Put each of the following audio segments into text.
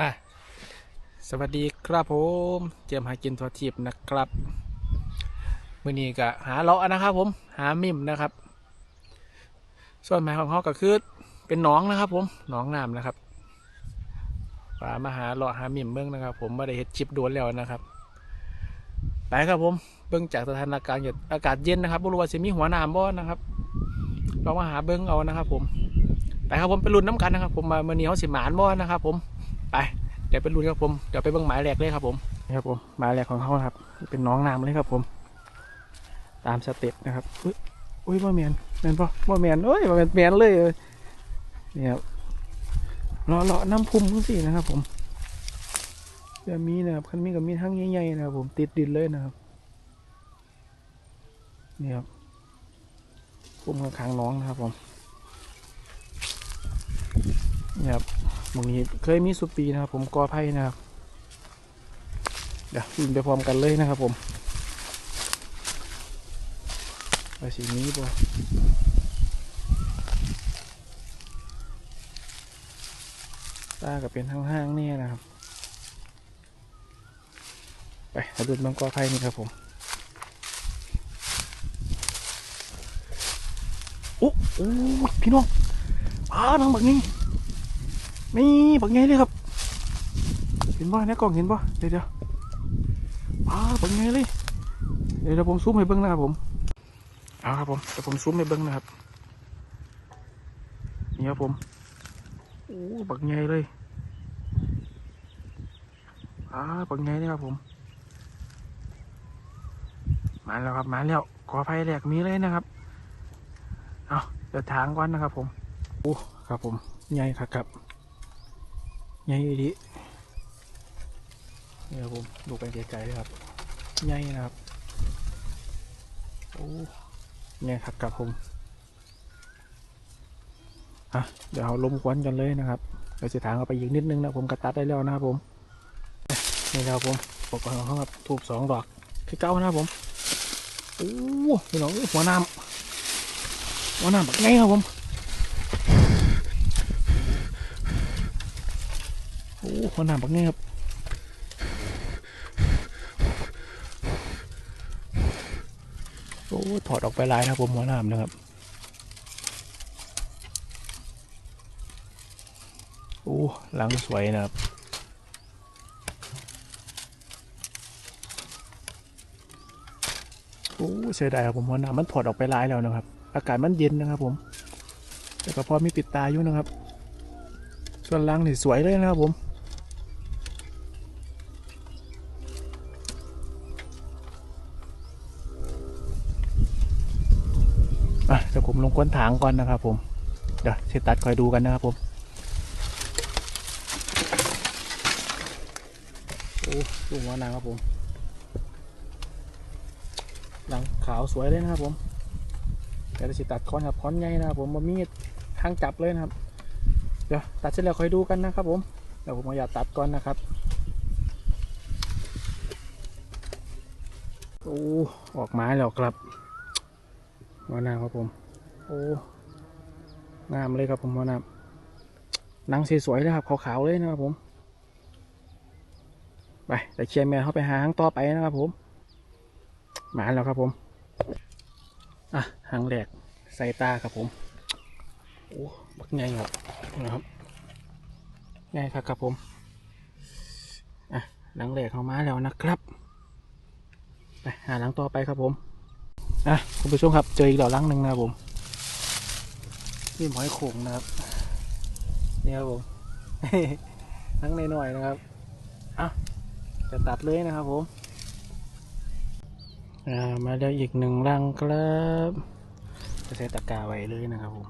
อะสวัสดีครับผมเจมหากินทัวทีบนะครับมือนี้ก็หาเลาะนะครับ ผมหามิมนะครับ ส่วนหมายของเขาก็คือเป็นหน้องนะครับ ผมหน้องน้ำนะครับป่ามาหาเลาะหามิมเบื้องนะครับ ผมไม่ได้เห็ดชิปโดวนแล้วนะครับไปครับผมเบื้องจากสถานการณ์อากาศเย็นนะครับบรู้ว่าจะมีหัวหนามบ่นะครับลองมาหาเบื้องเอานะครับ ผมไปครับผมไปลุ้นน้ำกันนะครับ ผมมาเมื่อนี้เขาสิหมานบ่นะครับ ผม ไป เดี๋ยวไปลุ้นครับผม เดี๋ยวไปเบิ่งหมายแรกเลยครับผมนี่ครับผมหมายแรกของเขาครับ เป็นน้องน้ำเลยครับผม ตามสเต็ปนะครับ อุ้ยอุ้ยบ่แมนแมนปะบ่แมนเอ้ยบ่แมนแมนเลยเอ้ยนี่ครับเลาะเลาะน้ำพุ่มทั้งสี่นะครับ ผมจะมีนะครับคันมีกับมีทั้งใหญ่ๆนะครับผมติดดินเลยนะครับนี่ครับพุ่มข้างๆน้องนะครับผมนี่ครับ ตรงนี้เคยมีสุปีนะครับ ผมกอไผ่นะครับเดี๋ยวยิงไปพร้อมกันเลยนะครับ ผมไปสีนี้บ่ตากับเป็นห้างๆนี่นะครับ ไปมาดูมังกอไผ่นี่ครับผมโอ้โอ้พี่น้องอ้าน้องบักนี่ นี่บักไงเลยครับ เห็นป่ะในกล่องเห็นป่ะเดี๋ยวเดี๋ยวอ้าวบักไงเลย เดี๋ยวผมซูมให้เบิ้งนะครับผมเอาครับผมเดี๋ยวผมซูมให้เบิ้งนะครับนี่ครับผมโอ้บักไงเลยอ้าวบักไงเลยครับผม มาแล้วครับมาแล้วขอไฟแหลกมีเลยนะครับเอาเดี๋ยวทางก่อนนะครับผมโอ้ครับผมใหญ่ครับครับ ใหญ่ดีนี่ครับผมดูไปไกลๆเลยครับใหญ่นะครับโอ้ใหญ่ครับกับผมอะเดี๋ยวเอาลมควันกันเลยนะครับเดี๋ยวจะถางเอาไปอีกนิดนึงนะผมกระตัดได้แล้วนะครับผมนี่ครับผมปกรณ์ของเขาครับทูบสองดอกคือเก้านะครับผมโอ้พี่น้องหัวน้ำหัวน้ำแบบไงครับผม โอ้หัวหนามปักเนี่ยครับโอ้ถอดออกไปลายนะครับผมหัวหนามนะครับโอ้หลังสวยนะครับโอ้เสียดายครับผมหัวหนามมันถอดออกไปลายแล้วนะครับ อากาศมันเย็นนะครับผม แต่ก็พอมีปิดตาอยู่นะครับ ส่วนหลังนี่สวยเลยนะครับผม ผมลงก้นถางก่อนนะครับ ผม เดี๋ยวเสตัดคอยดูกันนะครับผมโอ้ดูหัวนางครับผมหลังขาวสวยเลยนะครับ ผมเดี๋ยวจะตัดค้อนครับค้อนใหญ่นะครับ ผมมามีดทางจับเลยนะครับ เดี๋ยวตัดเสร็จแล้วคอยดูกันนะครับ ผมเดี๋ยวผมอยากตัดก่อนนะครับโอ้ออกไม้แล้วครับหัวน้าครับผม โอ้งามเลยครับผมวหน้าหนังสีสวยเลยครับขาวๆเลยนะครับผม ไปแต่เคลียร์แมวเข้าไปหาหางต่อไปนะครับผมหมาแล้วครับผมอะหางแหลกใส่ตาครับผมโอ้บักใหญ่ครับนะครับใหญ่ครับครับผมอะหลังแหลกเข้ามาแล้วนะครับไปหาหลังต่อไปครับผมอะคุณผู้ชมครับเจออีกดอกลังหนึ่งนะครับผม นี่หอยโข่งนะครับนี่ครับผมลังในหน่อยนะครับอะจะตัดเลยนะครับผมอ่ามาแล้วอีกหนึ่งรังครับจะใส่ตะกาไว้เลยนะครับผม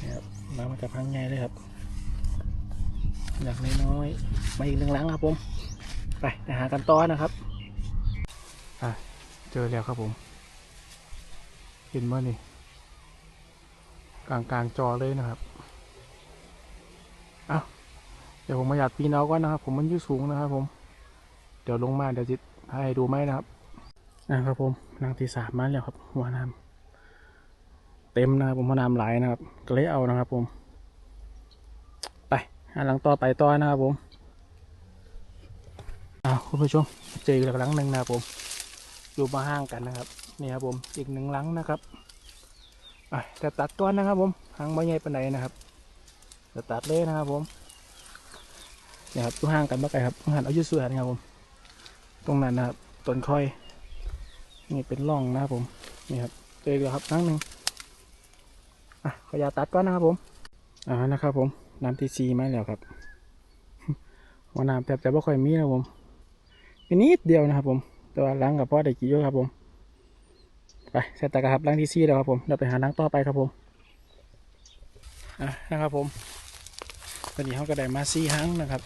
นี่ครับมามาจากพังใหญ่เลยครับอยากน้อยๆมาอีกหนึ่งรังครับผมไปไปหากันต่อนะครับอะเจอแล้วครับผม เห็นว่านี่ กลางกลางๆจอเลยนะครับเอาเดี๋ยวผมมาหยัดปีนเอาก่อนนะครับ ผมมันยู่สูงนะครับ ผม เดี๋ยวลงมาเดี๋ยวจะให้ดูไหมนะครับนะครับผมนางที่สามมาแล้วครับ หัวน้ำเต็มนะครับผมหัวน้ำไหลายนะครับก็เลยเอานะครับ ผมหาหลังต่อไปต่อนะครับผมอ้าวคุณผู้ชมเจออีกหลังหนึ่งนะครับผม อยู่มาห่างกันนะครับ นี่ครับผมอีกหนึ่งหลังนะครับแต่ตัดก้อนนะครับผมหางใบใหญ่ปานไหนนะครับจะตัดเลยนะครับผมนี่ครับอยู่ห่างกันมาไกลครับห่างเอาอยุสุดนะครับผม ตรงนั้นนะครับต้นคอย นี่เป็นร่องนะครับผมนี่ครับเจอแล้วครับครั้งหนึ่งอะขอยาตัดก้อนนะครับผมอ่านะครับผมน้ำทีซีมาแล้วครับหัวน้ำแทบจะไม่ค่อยมีนะครับผมนิดเดียวนะครับผมแต่ว่าล้างกับพ่อได้กี่เยอะครับผม ไปเสร็จแต่กระครับล้างที่ซี่แล้วครับผมเราไปหาล้างต่อไปครับผมอะนะครับผมตอนนี้เขาก็ได้มาซี่ห้างนะครับ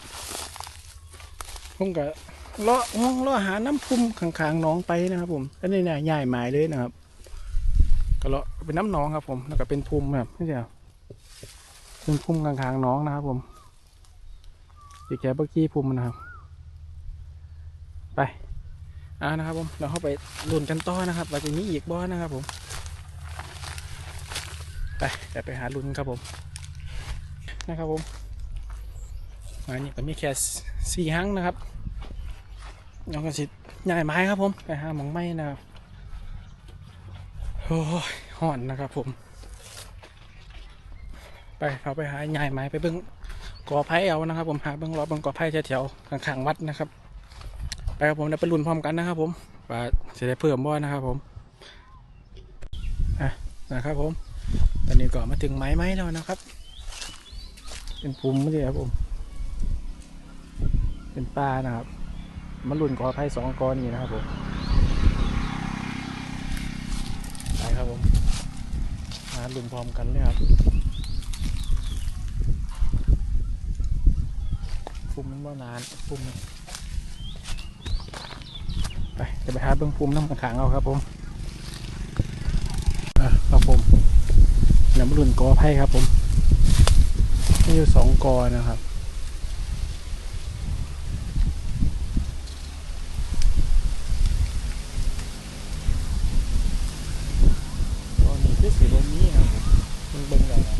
ผมก็เลาะห้องเลาะหาน้ำพุ่มข้างๆน้องไปนะครับผมอันนี้เนี่ยใหญ่หมายเลยนะครับก็เลาะเป็นน้ำหนองครับ ผมแล้วก็เป็นพุ่มแบบนี่เดียวเป็นพุ่มข้างๆน้องนะครับ ผมดีแกเบอร์กี้พุ่มนะครับ ไป อ่านะครับผมเราเข้าไปลุ่นกันต่อนะครับว่าจะมีอีกบ่อนะครับผมไปเดี๋ยวไปหาลุ่นครับผมนะครับผมอันนี้ก็มีแค่สี่ห้างนะครับเราก็สิใหญ่ไม้ครับผมไปหาหมองไม้นะครับโอ้ยห่อนนะครับผม ไปเขาไปหาใหญ่ไม้ไปเบิ้งกอไผ่เอานะครับ ผมหาเบิ้งรอเบิ้งกอไผ่แถวๆข้างๆวัดนะครับ ไปครับผมเดี๋ยวไปลุ้นพร้อมกันนะครับผมว่าจะได้เพิ่มบ่นะครับผมอะนะครับผม ตอนนี้ก็มาถึงไม้ไม้แล้วนะครับ เป็นภูมิเลยครับผม เป็นป่านะครับมันรุ่นกอไผ่สองกอนี่นะครับผมไปครับผมมารุ่นพร้อมกันเลยครับปุ่มมันบ่นานปุ่ม จะไปหาเบื้องปูมน้ำขังเอาครับผมครับผมน้ำรุ่นกอไผ่ครับผมมีอยู่สองกอนะครับตอนนี้คือสีบนี้ครับมันเบิ่งแล้วนะ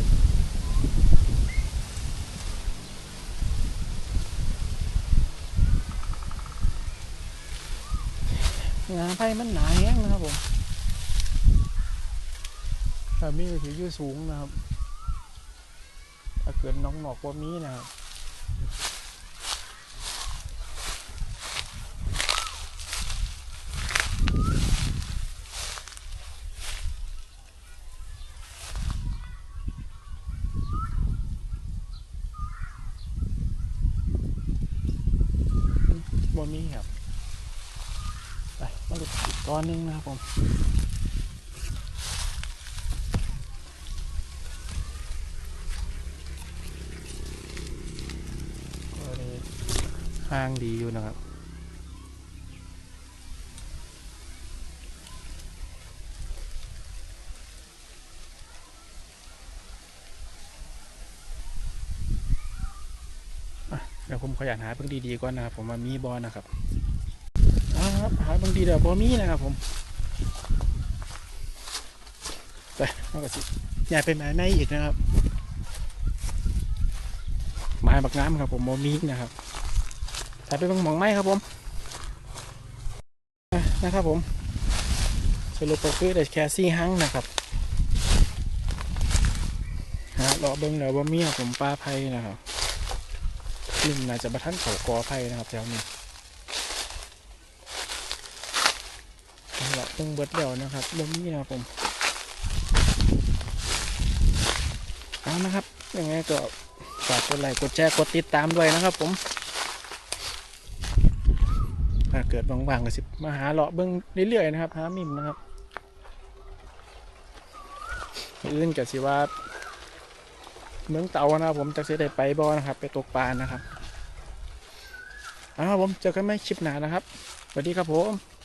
งาไผ่มันหนาแห้งนะครับผมถ้ามีก็ถือยื่สูงนะครับ ถ้าเกิดน้องหนอกว่ามีนะครับนนี้ครับ ไปมาดูอี ก้อนหนึงนะครับผมก็เลยห้างดีอยู่นะครับอะเดี๋ยวผมขออยากหาเพิ่งดีๆก่อนนะครับ ผมว่ามีบอลนะครับ หาบางทีเดี๋ยวบอมีนะครับผมไปเอากระสิอย่าไปหมายไม่อีกนะครับหมายบักน้ำครับผมบอมีนะครับถ่ายไปบางหมองไม้ครับผมนะครับผมสรุปก็คือได้แค่ซี่หังนะครับฮะรอเบิ้งเดี๋ยวบอมีครับผมปลาไผ่นะครับนี่น่าจะประทันเขากอไผ่นะครับแถวนี้ เราเพิ่งเบิดเดี่ยวนะครับบ่มีนะครับผมเอานะครับยังไงก็ฝากกดไลค์กดแชร์กดติดตามด้วยนะครับผมถ้าเกิดว่างๆก็สิมาหาเลาะเบิ้งเรื่อยๆนะครับ หามิมนะครับอื่นกับสิว่าเมืองเตานะครับผมจากเสียได้ไปบอนะครับ ไปตกปลานะครับเอาครับผมเจอกันไหมคลิปหนานะครับสวัสดีครับผม